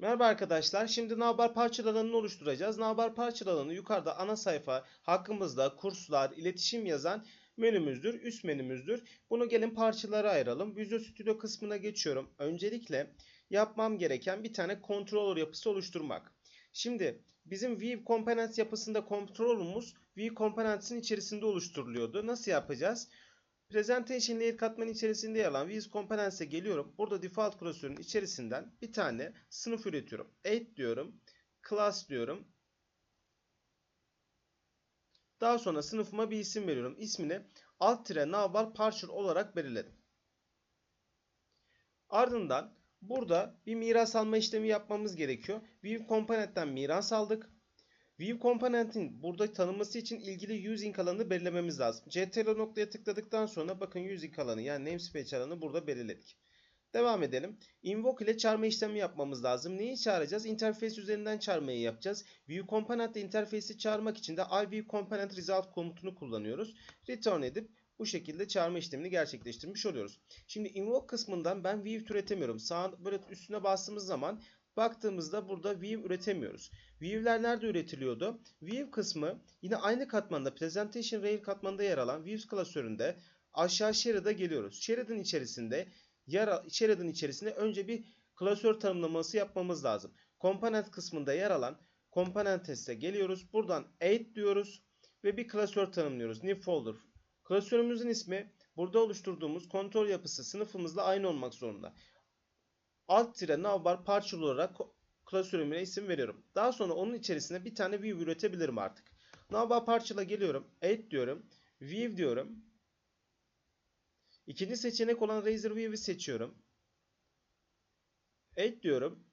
Merhaba arkadaşlar. Şimdi navbar parçal oluşturacağız. Navbar parçal alanı yukarıda ana sayfa hakkımızda kurslar, iletişim yazan menümüzdür. Üst menümüzdür. Bunu gelin parçalara ayıralım. Visual Studio kısmına geçiyorum. Öncelikle yapmam gereken bir tane controller yapısı oluşturmak. Şimdi bizim View Components yapısında controller'ımız View Components'in içerisinde oluşturuluyordu. Nasıl yapacağız? Presentation Layer katmanı içerisinde yer alan Views Components'e geliyorum. Burada default klasörün içerisinden bir tane sınıf üretiyorum. Add diyorum. Class diyorum. Daha sonra sınıfıma bir isim veriyorum. İsmini alt-navbar partial olarak belirledim. Ardından burada bir miras alma işlemi yapmamız gerekiyor. View Component'ten miras aldık. View Component'in burada tanınması için ilgili using alanını belirlememiz lazım. CTRL noktaya tıkladıktan sonra bakın using alanı yani namespace alanı burada belirledik. Devam edelim. Invoke ile çağırma işlemi yapmamız lazım. Neyi çağıracağız? Interface üzerinden çağırmayı yapacağız. View Component ile interface'i çağırmak için de iViewComponent result komutunu kullanıyoruz. Return edip bu şekilde çağırma işlemini gerçekleştirmiş oluyoruz. Şimdi invoke kısmından ben view türetemiyorum. Sağ böyle üstüne bastığımız zaman baktığımızda burada view üretemiyoruz. View'ler nerede üretiliyordu? View kısmı yine aynı katmanda Presentation Rail katmanında yer alan Views klasöründe aşağı Shared'a geliyoruz. Shared'ın içerisinde yer Shared'ın içerisinde önce bir klasör tanımlaması yapmamız lazım. Component kısmında yer alan Component teste geliyoruz. Buradan add diyoruz ve bir klasör tanımlıyoruz. New folder. Klasörümüzün ismi burada oluşturduğumuz kontrol yapısı sınıfımızla aynı olmak zorunda. Alt tire navbar partial olarak klasörüme isim veriyorum. Daha sonra onun içerisine bir tane view üretebilirim artık. Navbar partial'a geliyorum. Add diyorum. View diyorum. İkinci seçenek olan Razer View'i seçiyorum. Add diyorum.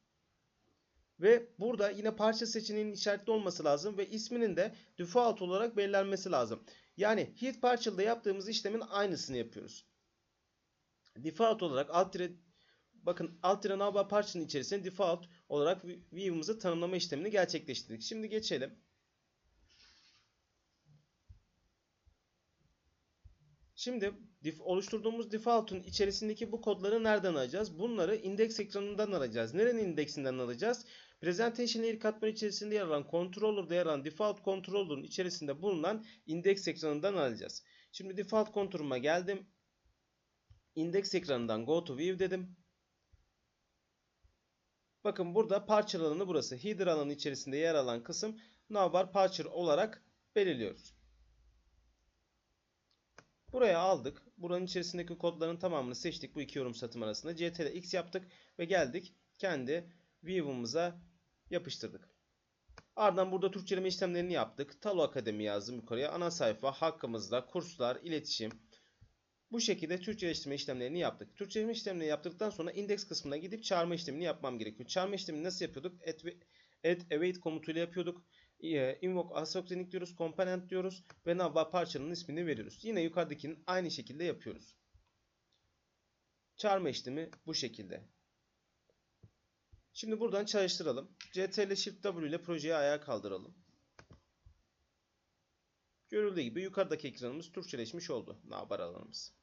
Ve burada yine parça seçeneğinin işaretli olması lazım ve isminin de default olarak belirlenmesi lazım. Yani hit partial'da yaptığımız işlemin aynısını yapıyoruz. Default olarak alt tire bakın alt tire navbar parçanın içerisinde default olarak view'ımızı tanımlama işlemini gerçekleştirdik. Şimdi geçelim. Şimdi oluşturduğumuz default'un içerisindeki bu kodları nereden alacağız? Bunları indeks ekranından alacağız. Nerenin indeksinden alacağız? Presentation Layer katmanı içerisinde yer alan controller'da yer alan default controller'ın içerisinde bulunan indeks ekranından alacağız. Şimdi default controller'ıma geldim. Indeks ekranından go to view dedim. Bakın burada parçal alanı burası. Header alanı içerisinde yer alan kısım navbar parçal olarak belirliyoruz. Buraya aldık. Buranın içerisindeki kodların tamamını seçtik bu iki yorum satım arasında. CTRL X yaptık ve geldik kendi view'umuza yapıştırdık. Ardından burada Türkçeleme işlemlerini yaptık. Talo Akademi yazdım yukarıya. Ana sayfa, hakkımızda, kurslar, iletişim. Bu şekilde Türkçeleştirme işlemlerini yaptık. Türkçeleştirme işlemlerini yaptıktan sonra indeks kısmına gidip çağırma işlemini yapmam gerekiyor. Çağırma işlemini nasıl yapıyorduk? Add, add await komutuyla yapıyorduk. Invoke asynchronous diyoruz, component diyoruz ve navbar parçanın ismini veriyoruz. Yine yukarıdakinin aynı şekilde yapıyoruz. Çağırma işlemi bu şekilde. Şimdi buradan çalıştıralım. CTRL Shift W ile projeyi ayağa kaldıralım. Görüldüğü gibi yukarıdaki ekranımız Türkçeleşmiş oldu. Navbar alanımız.